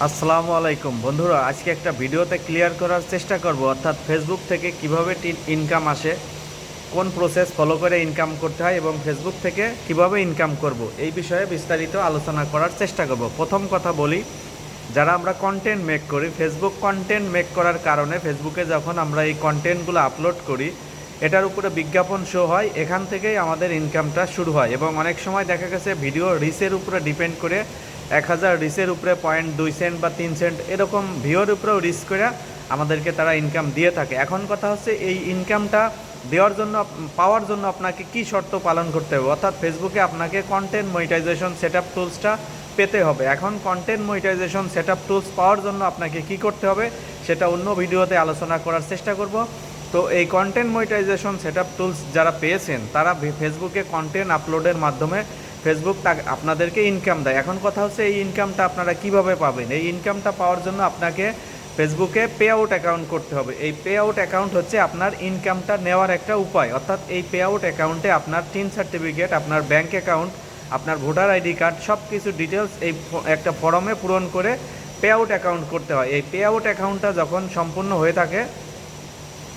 আসসালামু আলাইকুম। বন্ধুরা, আজকে একটা ভিডিওতে ক্লিয়ার করার চেষ্টা করব, অর্থাৎ ফেসবুক থেকে কীভাবে ইনকাম আসে, কোন প্রসেস ফলো করে ইনকাম করতে হয় এবং ফেসবুক থেকে কীভাবে ইনকাম করব, এই বিষয়ে বিস্তারিত আলোচনা করার চেষ্টা করব। প্রথম কথা বলি, যারা আমরা কন্টেন্ট মেক করি ফেসবুক কন্টেন্ট মেক করার কারণে ফেসবুকে যখন আমরা এই কন্টেন্টগুলো আপলোড করি, এটার উপরে বিজ্ঞাপন শো হয়, এখান থেকেই আমাদের ইনকামটা শুরু হয় এবং অনেক সময় দেখা গেছে ভিডিও রিসের উপরে ডিপেন্ড করে এক হাজার রিচের উপরে পয়েন্ট দুই সেন্ট বা তিন সেন্ট এরকম ভিওর উপরেও রিচ করে আমাদেরকে তারা ইনকাম দিয়ে থাকে। এখন কথা হচ্ছে এই ইনকামটা দেওয়ার জন্য পাওয়ার জন্য আপনাকে কি শর্ত পালন করতে হবে? অর্থাৎ ফেসবুকে আপনাকে কন্টেন্ট মনিটাইজেশন সেট আপ টুলসটা পেতে হবে। এখন content monetization set up tools পাওয়ার জন্য আপনাকে কি করতে হবে? সেটা অন্য ভিডিওতে আলোচনা করার চেষ্টা করব। তো এই content monetization set up tools যারা পেয়েছেন, তারা ফেসবুকে কন্টেন্ট আপলোডের মাধ্যমে ফেসবুক তা আপনাদেরকে ইনকাম দেয়। এখন কথা হচ্ছে এই ইনকামটা আপনারা কীভাবে পাবেন? এই ইনকামটা পাওয়ার জন্য আপনাকে ফেসবুকে পে আউট অ্যাকাউন্ট করতে হবে। এই পে আউট অ্যাকাউন্ট হচ্ছে আপনার ইনকামটা নেওয়ার একটা উপায়। অর্থাৎ এই পে আউট অ্যাকাউন্টে আপনার টিন সার্টিফিকেট আপনার ব্যাঙ্ক অ্যাকাউন্ট আপনার ভোটার আইডি কার্ড সব কিছু ডিটেলস এই একটা ফর্মে পূরণ করে পে আউট অ্যাকাউন্ট করতে হয়। এই পে আউট অ্যাকাউন্টটা যখন সম্পূর্ণ হয়ে থাকে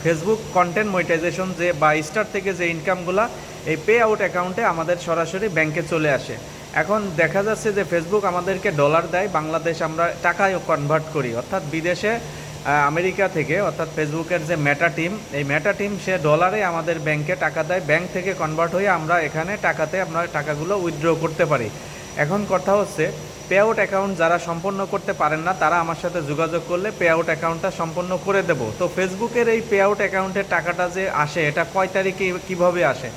ফেসবুক কন্টেন্ট মনিটাইজেশন যে বা স্টার থেকে যে ইনকামগুলো এই পে আউট অ্যাকাউন্টে আমাদের সরাসরি ব্যাংকে চলে আসে। এখন দেখা যাচ্ছে যে ফেসবুক আমাদেরকে ডলার দেয়, বাংলাদেশ আমরা টাকায় কনভার্ট করি। অর্থাৎ বিদেশে আমেরিকা থেকে, অর্থাৎ ফেসবুকের যে মেটা টিম এই মেটা টিম সে ডলারে আমাদের ব্যাংকে টাকা দেয়। ব্যাংক থেকে কনভার্ট হয়ে আমরা এখানে টাকাতে আমরা টাকাগুলো উইথড্র করতে পারি। এখন কথা হচ্ছে পে আউট অ্যাকাউন্ট যারা সম্পন্ন করতে পারেন না, তারা আমার সাথে যোগাযোগ করলে পে আউট অ্যাকাউন্টটা সম্পন্ন করে দেব। তো ফেসবুকের এই পে আউট অ্যাকাউন্টের টাকাটা যে আসে, এটা কয় তারিখে কীভাবে আসে?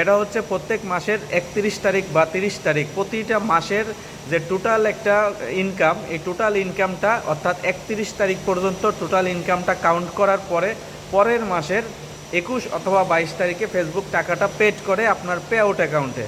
এটা হচ্ছে প্রত্যেক মাসের একত্রিশ তারিখ বা তিরিশ তারিখ। প্রতিটা মাসের যে টোটাল একটা ইনকাম এই টোটাল ইনকামটা অর্থাৎ একত্রিশ তারিখ পর্যন্ত টোটাল ইনকামটা কাউন্ট করার পরে, পরের মাসের একুশ অথবা বাইশ তারিখে ফেসবুক টাকাটা পেড করে আপনার পে আউট অ্যাকাউন্টে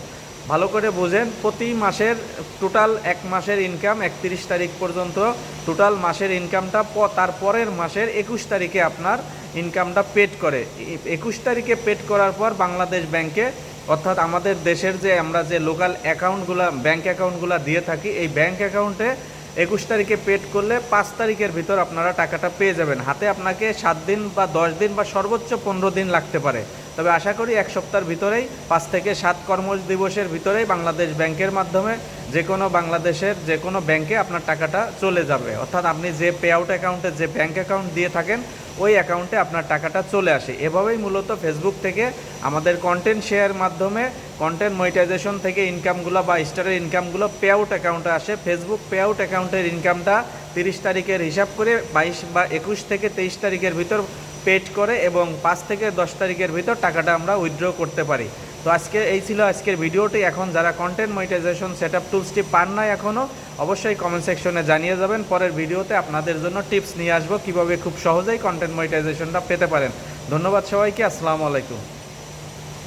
ভালো করে বোঝেন, প্রতি মাসের টোটাল এক মাসের ইনকাম একত্রিশ তারিখ পর্যন্ত টোটাল মাসের ইনকামটা প- তার পরের মাসের একুশ তারিখে আপনার ইনকামটা পেড করে। একুশ তারিখে পেড করার পর বাংলাদেশ ব্যাংকে, অর্থাৎ আমাদের দেশের যে আমরা যে লোকাল অ্যাকাউন্টগুলো ব্যাংক অ্যাকাউন্টগুলো দিয়ে থাকি, এই ব্যাংক অ্যাকাউন্টে একুশ তারিখে পেড করলে পাঁচ তারিখের ভিতর আপনারা টাকাটা পেয়ে যাবেন। হাতে আপনাকে সাত দিন বা দশ দিন বা সর্বোচ্চ পনেরো দিন লাগতে পারে। তবে আশা করি এক সপ্তাহের ভিতরেই পাঁচ থেকে সাত কর্ম দিবসের ভিতরেই বাংলাদেশ ব্যাংকের মাধ্যমে যে কোনো বাংলাদেশের যে কোনো ব্যাংকে আপনার টাকাটা চলে যাবে। অর্থাৎ আপনি যে পে আউট অ্যাকাউন্টে যে ব্যাংক অ্যাকাউন্ট দিয়ে থাকেন, ওই অ্যাকাউন্টে আপনার টাকাটা চলে আসে। এভাবেই মূলত ফেসবুক থেকে আমাদের কন্টেন্ট শেয়ার মাধ্যমে কন্টেন্ট মনিটাইজেশন থেকে ইনকামগুলো বা স্টারের ইনকামগুলো পে আউট অ্যাকাউন্টে আসে। ফেসবুক পে আউট অ্যাকাউন্টের ইনকামটা তিরিশ তারিখের হিসাব করে বাইশ বা একুশ থেকে তেইশ তারিখের ভিতর পেড করে এবং পাঁচ থেকে দশ তারিখের ভিতর টাকাটা আমরা উইথড্র করতে পারি। তো আজকে এই ছিল আজকের ভিডিওটি। এখন যারা কন্টেন্ট মনিটাইজেশন সেট আপ টুলসটি পান নাই এখনও অবশ্যই কমেন্ট সেকশনে জানিয়ে যাবেন। পরের ভিডিওতে আপনাদের জন্য টিপস নিয়ে আসব কীভাবে খুব সহজেই কন্টেন্ট মনিটাইজেশনটা পেতে পারেন। ধন্যবাদ সবাইকে। আসসালামু আলাইকুম।